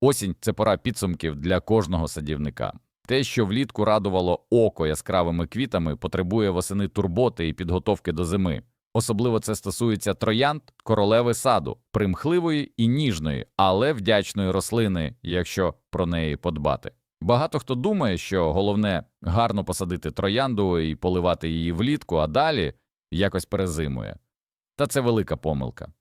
Осінь це пора підсумків для кожного садівника. Те, що влітку радувало око яскравими квітами, потребує восени турботи і підготовки до зими. Особливо це стосується троянд королеви саду, примхливої і ніжної, але вдячної рослини, якщо про неї подбати. Багато хто думає, що головне гарно посадити троянду і поливати її влітку, а далі якось перезимує. Та це велика помилка.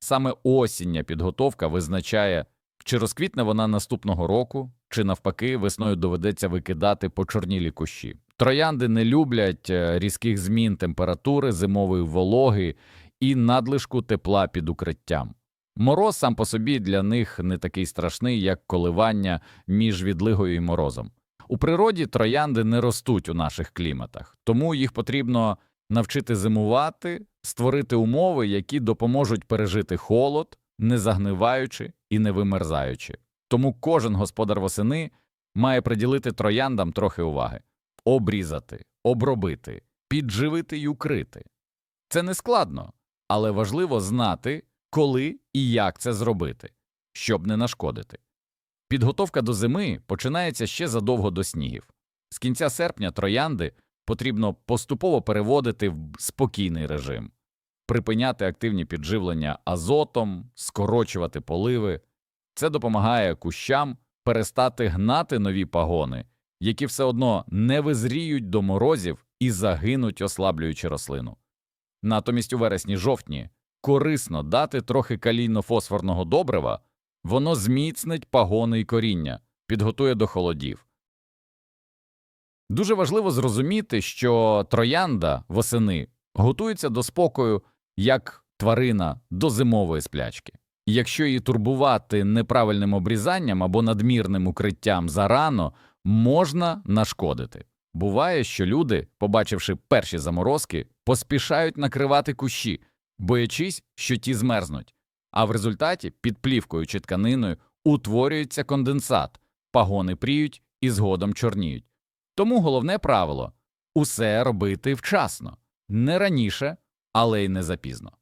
Саме осіння підготовка визначає, чи розквітне вона наступного року, чи навпаки весною доведеться викидати почорнілі кущі. Троянди не люблять е, різких змін температури, зимової вологи і надлишку тепла під укриттям. Мороз сам по собі для них не такий страшний, як коливання між відлигою і морозом. У природі троянди не ростуть у наших кліматах, тому їх потрібно навчити зимувати, створити умови, які допоможуть пережити холод, не загниваючи і не вимерзаючи. Тому кожен господар восени має приділити трояндам трохи уваги обрізати, обробити, підживити й укрити. Це не складно, але важливо знати, коли і як це зробити, щоб не нашкодити. Підготовка до зими починається ще задовго до снігів. З кінця серпня троянди потрібно поступово переводити в спокійний режим, припиняти активні підживлення азотом, скорочувати поливи. Це допомагає кущам перестати гнати нові пагони, які все одно не визріють до морозів і загинуть, ослаблюючи рослину. Натомість у вересні-жовтні корисно дати трохи калійно-фосфорного добрива, воно зміцнить пагони і коріння, підготує до холодів. Дуже важливо зрозуміти, що троянда восени готується до спокою як тварина до зимової сплячки. Якщо її турбувати неправильним обрізанням або надмірним укриттям зарано, можна нашкодити. Буває, що люди, побачивши перші заморозки, поспішають накривати кущі, боячись, що ті змерзнуть, а в результаті під плівкою чи тканиною утворюється конденсат, пагони пріють і згодом чорніють. Тому головне правило усе робити вчасно, не раніше, але й не запізно.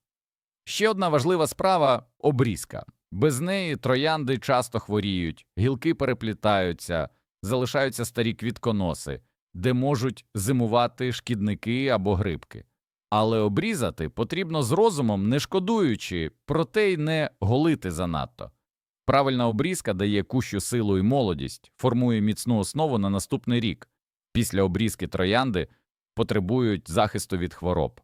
Ще одна важлива справа обрізка. Без неї троянди часто хворіють, гілки переплітаються, залишаються старі квітконоси, де можуть зимувати шкідники або грибки. Але обрізати потрібно з розумом, не шкодуючи, проте й не голити занадто. Правильна обрізка дає кущу силу і молодість, формує міцну основу на наступний рік. Після обрізки троянди потребують захисту від хвороб.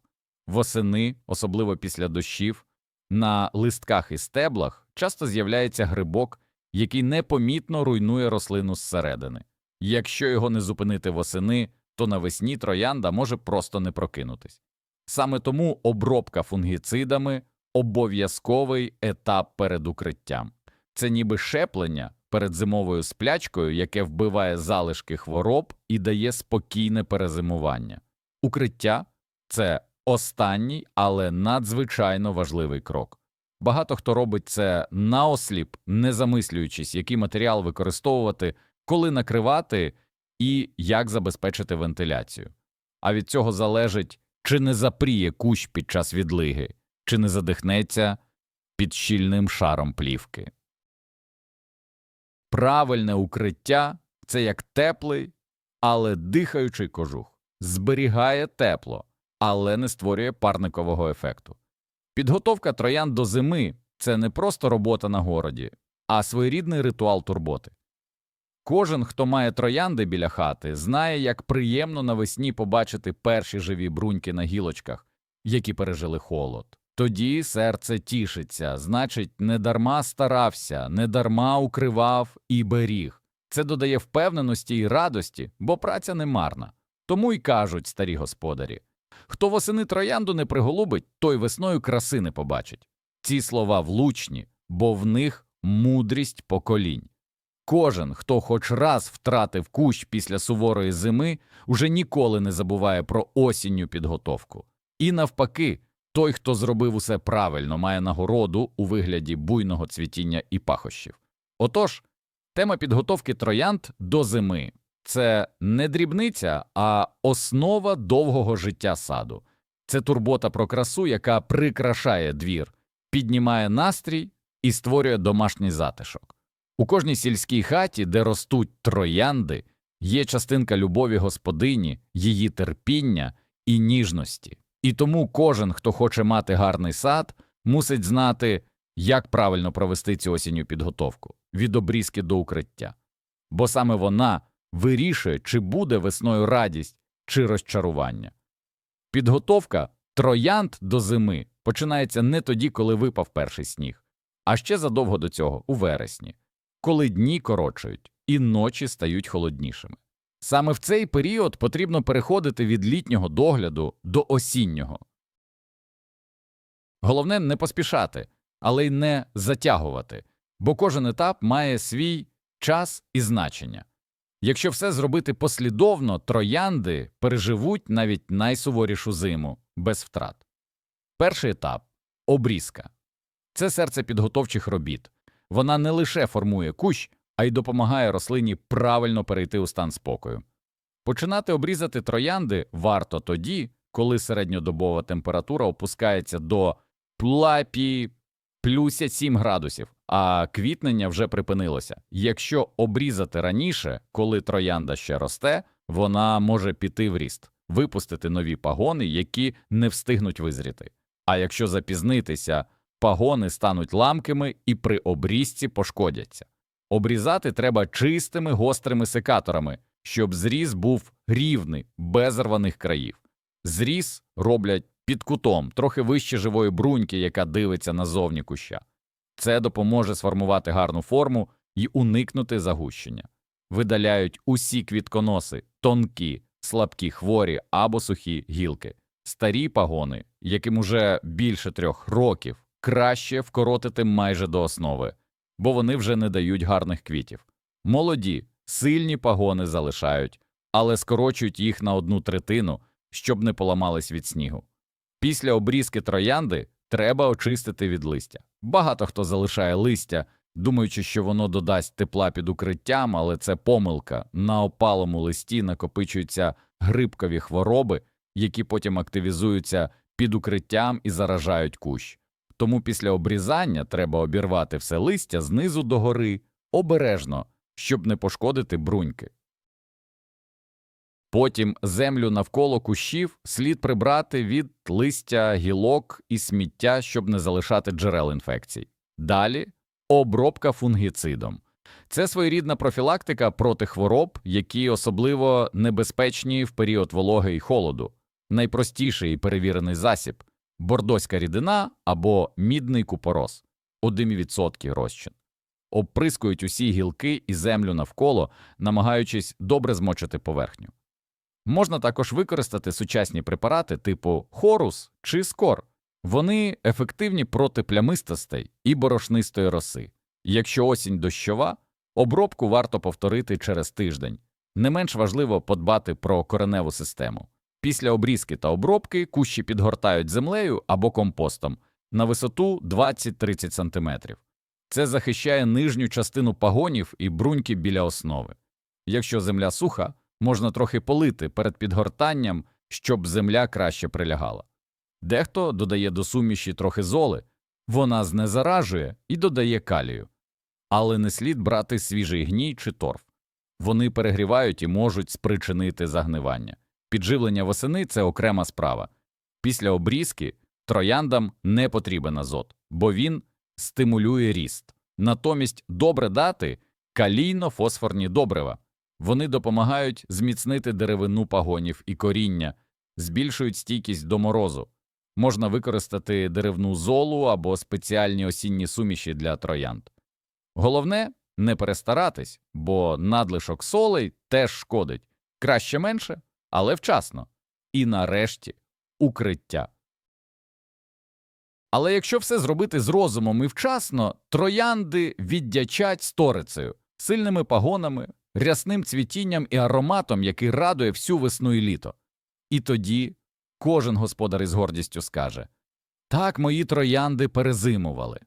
Восени, особливо після дощів, на листках і стеблах часто з'являється грибок, який непомітно руйнує рослину зсередини. Якщо його не зупинити восени, то навесні троянда може просто не прокинутись. Саме тому обробка фунгіцидами обов'язковий етап перед укриттям. Це ніби шеплення перед зимовою сплячкою, яке вбиває залишки хвороб і дає спокійне перезимування. Укриття це останній, але надзвичайно важливий крок. Багато хто робить це наосліп, не замислюючись, який матеріал використовувати, коли накривати і як забезпечити вентиляцію. А від цього залежить, чи не запріє кущ під час відлиги, чи не задихнеться під щільним шаром плівки. Правильне укриття це як теплий, але дихаючий кожух, зберігає тепло, але не створює парникового ефекту. Підготовка троян до зими це не просто робота на городі, а своєрідний ритуал турботи. Кожен, хто має троянди біля хати, знає, як приємно навесні побачити перші живі бруньки на гілочках, які пережили холод. Тоді серце тішиться, значить, недарма старався, недарма укривав і беріг. Це додає впевненості і радості, бо праця не марна. Тому й кажуть старі господарі хто восени троянду не приголубить, той весною краси не побачить. Ці слова влучні, бо в них мудрість поколінь. Кожен, хто хоч раз втратив кущ після суворої зими, уже ніколи не забуває про осінню підготовку. І навпаки, той, хто зробив усе правильно, має нагороду у вигляді буйного цвітіння і пахощів. Отож, тема підготовки троянд до зими це не дрібниця, а основа довгого життя саду. Це турбота про красу, яка прикрашає двір, піднімає настрій і створює домашній затишок. У кожній сільській хаті, де ростуть троянди, є частинка любові господині, її терпіння і ніжності. І тому кожен, хто хоче мати гарний сад, мусить знати, як правильно провести цю осінню підготовку від обрізки до укриття. Бо саме вона вирішує, чи буде весною радість чи розчарування. Підготовка троянд до зими починається не тоді, коли випав перший сніг, а ще задовго до цього, у вересні, коли дні коротшають і ночі стають холоднішими. Саме в цей період потрібно переходити від літнього догляду до осіннього. Головне не поспішати, але й не затягувати, бо кожен етап має свій час і значення. Якщо все зробити послідовно, троянди переживуть навіть найсуворішу зиму без втрат. Перший етап обрізка. Це серце підготовчих робіт. Вона не лише формує кущ, а й допомагає рослині правильно перейти у стан спокою. Починати обрізати троянди варто тоді, коли середньодобова температура опускається до плапі плюс 7 градусів, а квітнення вже припинилося. Якщо обрізати раніше, коли троянда ще росте, вона може піти в ріст, випустити нові пагони, які не встигнуть визріти. А якщо запізнитися, пагони стануть ламкими і при обрізці пошкодяться. Обрізати треба чистими гострими секаторами, щоб зріз був рівний, без рваних країв. Зріз роблять під кутом, трохи вище живої бруньки, яка дивиться назовні куща. Це допоможе сформувати гарну форму і уникнути загущення. Видаляють усі квітконоси, тонкі, слабкі хворі або сухі гілки. Старі пагони, яким уже більше трьох років, краще вкоротити майже до основи, бо вони вже не дають гарних квітів. Молоді, сильні пагони залишають, але скорочують їх на одну третину, щоб не поламались від снігу. Після обрізки троянди треба очистити від листя. Багато хто залишає листя, думаючи, що воно додасть тепла під укриттям, але це помилка. На опалому листі накопичуються грибкові хвороби, які потім активізуються під укриттям і заражають кущ. Тому після обрізання треба обірвати все листя знизу до гори обережно, щоб не пошкодити бруньки. Потім землю навколо кущів слід прибрати від листя, гілок і сміття, щоб не залишати джерел інфекцій. Далі обробка фунгіцидом. Це своєрідна профілактика проти хвороб, які особливо небезпечні в період вологи і холоду. Найпростіший і перевірений засіб бордоська рідина або мідний купорос 1% розчин. Обприскують усі гілки і землю навколо, намагаючись добре змочити поверхню. Можна також використати сучасні препарати типу хорус чи скор. Вони ефективні проти плямистостей і борошнистої роси. Якщо осінь дощова, обробку варто повторити через тиждень. Не менш важливо подбати про кореневу систему. Після обрізки та обробки кущі підгортають землею або компостом на висоту 20-30 см. Це захищає нижню частину пагонів і бруньки біля основи. Якщо земля суха, можна трохи полити перед підгортанням, щоб земля краще прилягала. Дехто додає до суміші трохи золи, вона знезаражує і додає калію. Але не слід брати свіжий гній чи торф. Вони перегрівають і можуть спричинити загнивання. Підживлення восени це окрема справа. Після обрізки трояндам не потрібен азот, бо він стимулює ріст. Натомість добре дати калійно-фосфорні добрива. Вони допомагають зміцнити деревину пагонів і коріння, збільшують стійкість до морозу. Можна використати деревну золу або спеціальні осінні суміші для троянд. Головне не перестаратись, бо надлишок солей теж шкодить краще менше, але вчасно. І нарешті укриття. Але якщо все зробити з розумом і вчасно, троянди віддячать сторицею, сильними пагонами, рясним цвітінням і ароматом, який радує всю весну і літо. І тоді кожен господар із гордістю скаже так мої троянди перезимували.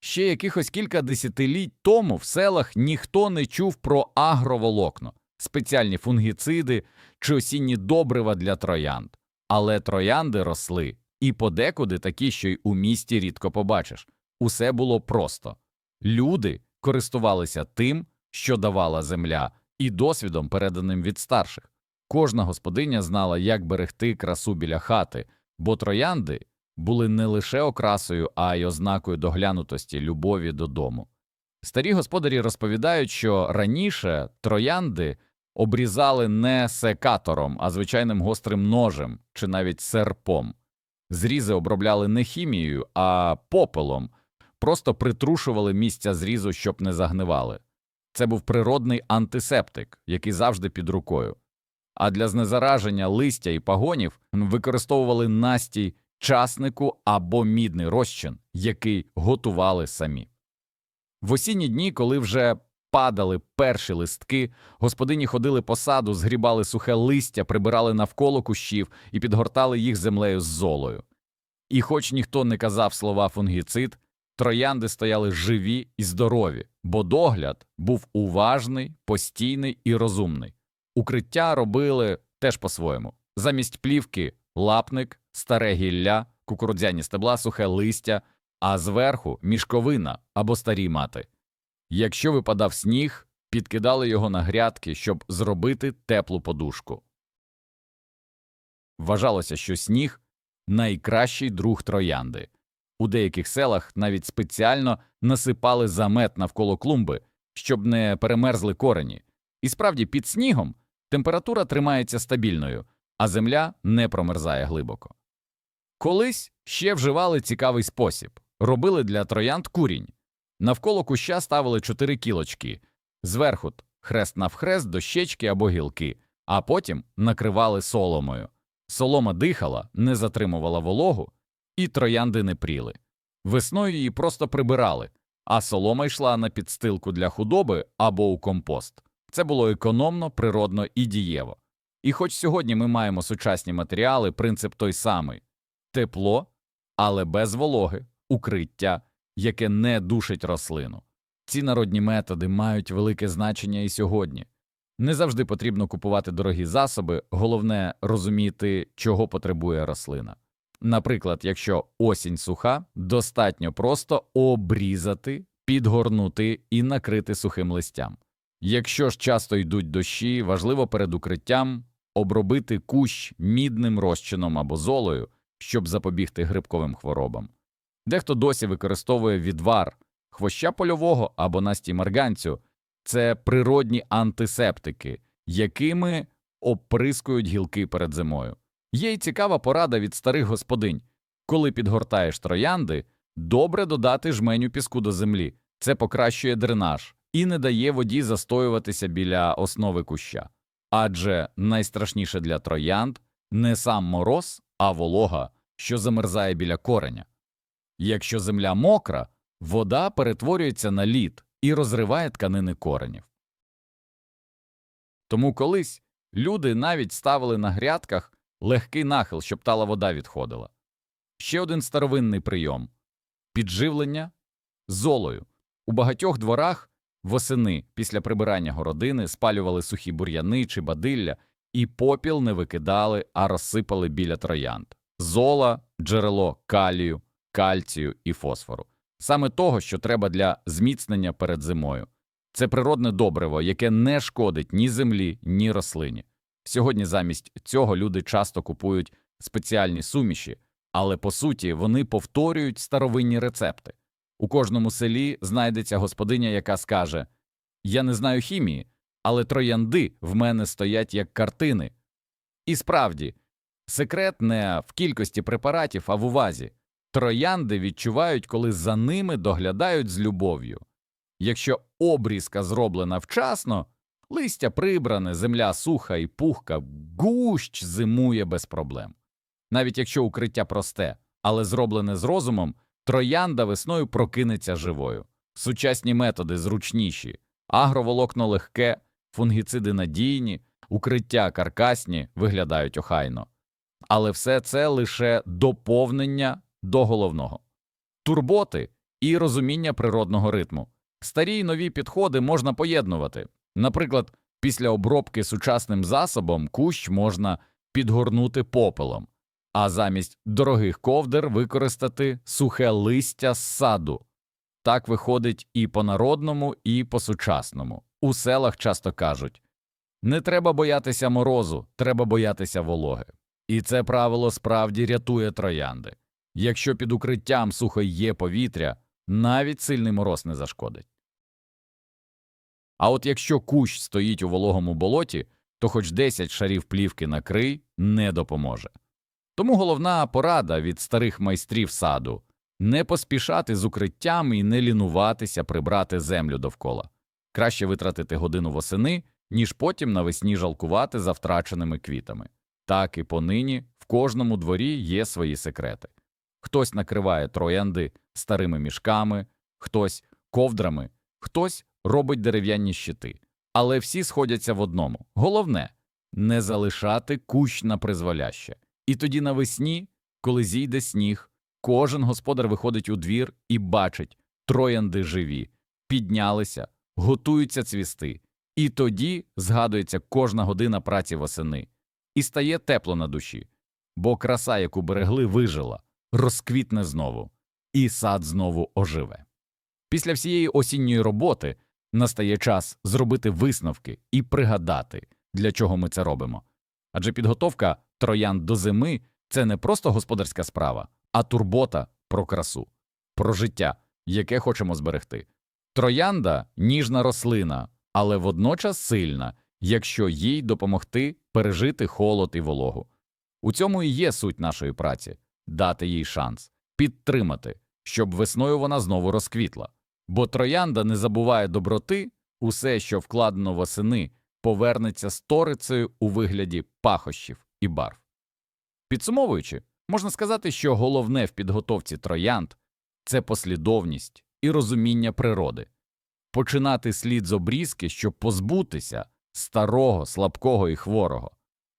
Ще якихось кілька десятиліть тому в селах ніхто не чув про агроволокно, спеціальні фунгіциди чи осінні добрива для троянд. Але троянди росли, і подекуди такі, що й у місті рідко побачиш. Усе було просто. Люди користувалися тим, що давала земля, і досвідом, переданим від старших. Кожна господиня знала, як берегти красу біля хати, бо троянди були не лише окрасою, а й ознакою доглянутості, любові додому. Старі господарі розповідають, що раніше троянди обрізали не секатором, а звичайним гострим ножем чи навіть серпом. Зрізи обробляли не хімією, а попелом, просто притрушували місця зрізу, щоб не загнивали. Це був природний антисептик, який завжди під рукою. А для знезараження листя і пагонів використовували настій часнику або мідний розчин, який готували самі. В осінні дні, коли вже падали перші листки, господині ходили по саду, згрібали сухе листя, прибирали навколо кущів і підгортали їх землею з золою. І хоч ніхто не казав слова фунгіцид, троянди стояли живі і здорові, бо догляд був уважний, постійний і розумний. Укриття робили теж по-своєму. Замість плівки лапник, старе гілля, кукурудзяні стебла, сухе листя, а зверху мішковина або старі мати. Якщо випадав сніг, підкидали його на грядки, щоб зробити теплу подушку. Вважалося, що сніг найкращий друг троянди. У деяких селах навіть спеціально насипали замет навколо клумби, щоб не перемерзли корені. І справді під снігом температура тримається стабільною, а земля не промерзає глибоко. Колись ще вживали цікавий спосіб робили для троянд курінь. Навколо куща ставили чотири кілочки, зверху хрест навхрест, дощечки або гілки, а потім накривали соломою. Солома дихала, не затримувала вологу, і троянди не пріли. Весною її просто прибирали, а солома йшла на підстилку для худоби або у компост. Це було економно, природно і дієво. І хоч сьогодні ми маємо сучасні матеріали, принцип той самий тепло, але без вологи, укриття, яке не душить рослину. Ці народні методи мають велике значення і сьогодні. Не завжди потрібно купувати дорогі засоби, головне розуміти, чого потребує рослина. Наприклад, якщо осінь суха, достатньо просто обрізати, підгорнути і накрити сухим листям. Якщо ж часто йдуть дощі, важливо перед укриттям обробити кущ мідним розчином або золою, щоб запобігти грибковим хворобам. Дехто досі використовує відвар хвоща польового або настій марганцю це природні антисептики, якими оприскують гілки перед зимою. Є й цікава порада від старих господинь коли підгортаєш троянди, добре додати жменю піску до землі, це покращує дренаж і не дає воді застоюватися біля основи куща. Адже найстрашніше для троянд не сам мороз, а волога, що замерзає біля кореня. Якщо земля мокра, вода перетворюється на лід і розриває тканини коренів. Тому колись люди навіть ставили на грядках легкий нахил, щоб тала вода відходила. Ще один старовинний прийом підживлення золою. У багатьох дворах восени після прибирання городини спалювали сухі бур'яни чи бадилля, і попіл не викидали, а розсипали біля троянд. Зола джерело калію, кальцію і фосфору, саме того, що треба для зміцнення перед зимою. Це природне добриво, яке не шкодить ні землі, ні рослині. Сьогодні замість цього люди часто купують спеціальні суміші, але по суті вони повторюють старовинні рецепти. У кожному селі знайдеться господиня, яка скаже Я не знаю хімії, але троянди в мене стоять як картини. І справді, секрет не в кількості препаратів, а в увазі. Троянди відчувають, коли за ними доглядають з любов'ю. Якщо обрізка зроблена вчасно, листя прибране, земля суха і пухка, гущ зимує без проблем. Навіть якщо укриття просте, але зроблене з розумом, троянда весною прокинеться живою. Сучасні методи зручніші, агроволокно легке, фунгіциди надійні, укриття каркасні виглядають охайно. Але все це лише доповнення до головного турботи і розуміння природного ритму. Старі й нові підходи можна поєднувати. Наприклад, після обробки сучасним засобом кущ можна підгорнути попелом, а замість дорогих ковдер використати сухе листя з саду. Так виходить і по народному, і по сучасному. У селах часто кажуть не треба боятися морозу, треба боятися вологи. І це правило справді рятує троянди. Якщо під укриттям сухо є повітря, навіть сильний мороз не зашкодить. А от якщо кущ стоїть у вологому болоті, то хоч 10 шарів плівки накрий не допоможе. Тому головна порада від старих майстрів саду не поспішати з укриттям і не лінуватися прибрати землю довкола. Краще витратити годину восени, ніж потім навесні жалкувати за втраченими квітами. Так і понині в кожному дворі є свої секрети. Хтось накриває троянди старими мішками, хтось ковдрами, хтось робить дерев'яні щити. Але всі сходяться в одному. Головне не залишати кущ на призволяще. І тоді навесні, коли зійде сніг, кожен господар виходить у двір і бачить троянди живі, піднялися, готуються цвісти. І тоді згадується кожна година праці восени, і стає тепло на душі, бо краса, яку берегли, вижила, розквітне знову, і сад знову оживе. Після всієї осінньої роботи настає час зробити висновки і пригадати, для чого ми це робимо. Адже підготовка троян до зими це не просто господарська справа, а турбота про красу, про життя, яке хочемо зберегти. Троянда ніжна рослина, але водночас сильна, якщо їй допомогти пережити холод і вологу. У цьому і є суть нашої праці дати їй шанс, підтримати, щоб весною вона знову розквітла. Бо троянда не забуває доброти, усе, що вкладено восени, повернеться сторицею у вигляді пахощів і барв. Підсумовуючи, можна сказати, що головне в підготовці троянд це послідовність і розуміння природи, починати слід з обрізки, щоб позбутися старого, слабкого і хворого,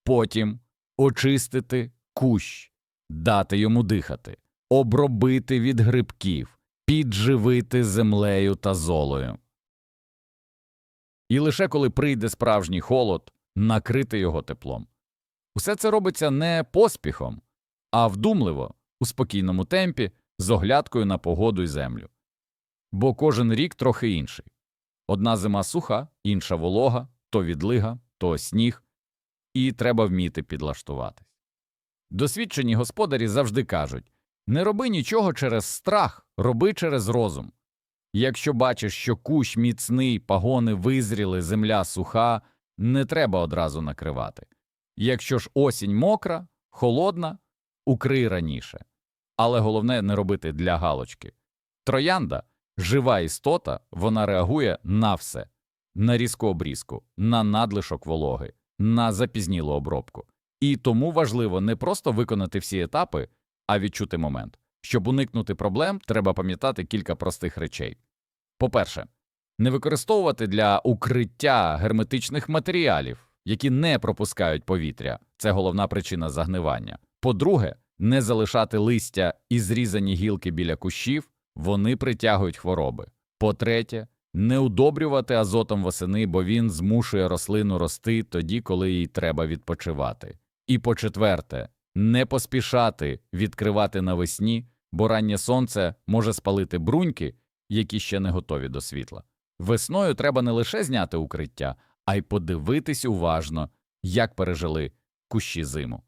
потім очистити кущ, дати йому дихати, обробити від грибків, підживити землею та золою. І лише коли прийде справжній холод, накрити його теплом. Усе це робиться не поспіхом, а вдумливо, у спокійному темпі, з оглядкою на погоду й землю. Бо кожен рік трохи інший. Одна зима суха, інша волога, то відлига, то сніг, і треба вміти підлаштуватись. Досвідчені господарі завжди кажуть не роби нічого через страх, роби через розум. Якщо бачиш, що кущ міцний, пагони визріли, земля суха, не треба одразу накривати. Якщо ж осінь мокра, холодна, укрий раніше. Але головне не робити для галочки. Троянда жива істота, вона реагує на все на різку обрізку, на надлишок вологи, на запізнілу обробку. І тому важливо не просто виконати всі етапи, а відчути момент. Щоб уникнути проблем, треба пам'ятати кілька простих речей. По-перше, не використовувати для укриття герметичних матеріалів, які не пропускають повітря це головна причина загнивання. По-друге, не залишати листя і зрізані гілки біля кущів, вони притягують хвороби. По-третє, не удобрювати азотом восени, бо він змушує рослину рости тоді, коли їй треба відпочивати. І по четверте, не поспішати відкривати навесні, бо раннє сонце може спалити бруньки, які ще не готові до світла. Весною треба не лише зняти укриття, а й подивитись уважно, як пережили кущі зиму.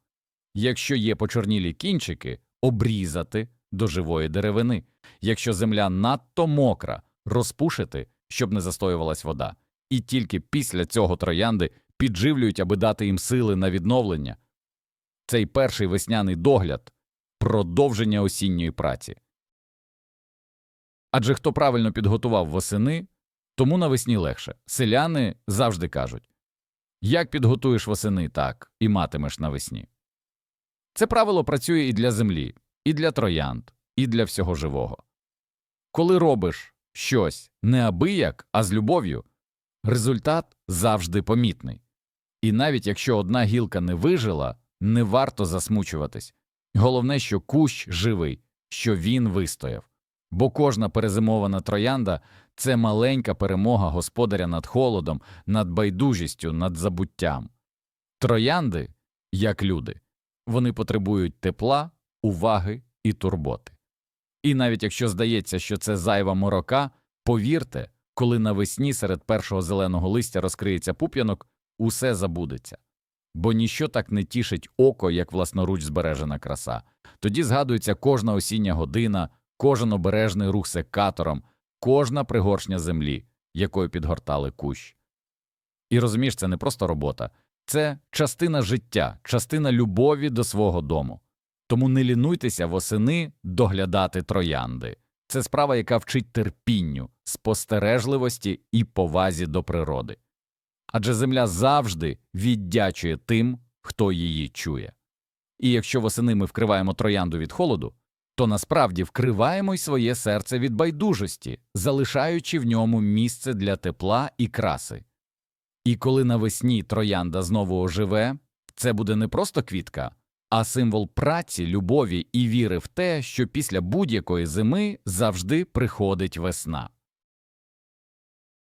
Якщо є почорнілі кінчики, обрізати до живої деревини. Якщо земля надто мокра, розпушити, щоб не застоювалась вода. І тільки після цього троянди підживлюють, аби дати їм сили на відновлення. Цей перший весняний догляд продовження осінньої праці. Адже хто правильно підготував восени, тому навесні легше. Селяни завжди кажуть як підготуєш восени, так і матимеш навесні. Це правило працює і для землі, і для троянд, і для всього живого. Коли робиш щось неабияк, а з любов'ю, результат завжди помітний. І навіть якщо одна гілка не вижила, не варто засмучуватись. Головне, що кущ живий, що він вистояв. Бо кожна перезимована троянда це маленька перемога господаря над холодом, над байдужістю, над забуттям. Троянди, як люди, вони потребують тепла, уваги і турботи. І навіть якщо здається, що це зайва морока, повірте, коли навесні серед першого зеленого листя розкриється пуп'янок, усе забудеться. Бо ніщо так не тішить око, як власноруч збережена краса. Тоді згадується кожна осіння година, кожен обережний рух секатором, кожна пригоршня землі, якою підгортали кущ. І розумієш, це не просто робота, це частина життя, частина любові до свого дому. Тому не лінуйтеся восени доглядати троянди. Це справа, яка вчить терпінню, спостережливості і повазі до природи. Адже земля завжди віддячує тим, хто її чує. І якщо восени ми вкриваємо троянду від холоду, то насправді вкриваємо й своє серце від байдужості, залишаючи в ньому місце для тепла і краси. І коли навесні троянда знову оживе, це буде не просто квітка, а символ праці, любові і віри в те, що після будь-якої зими завжди приходить весна.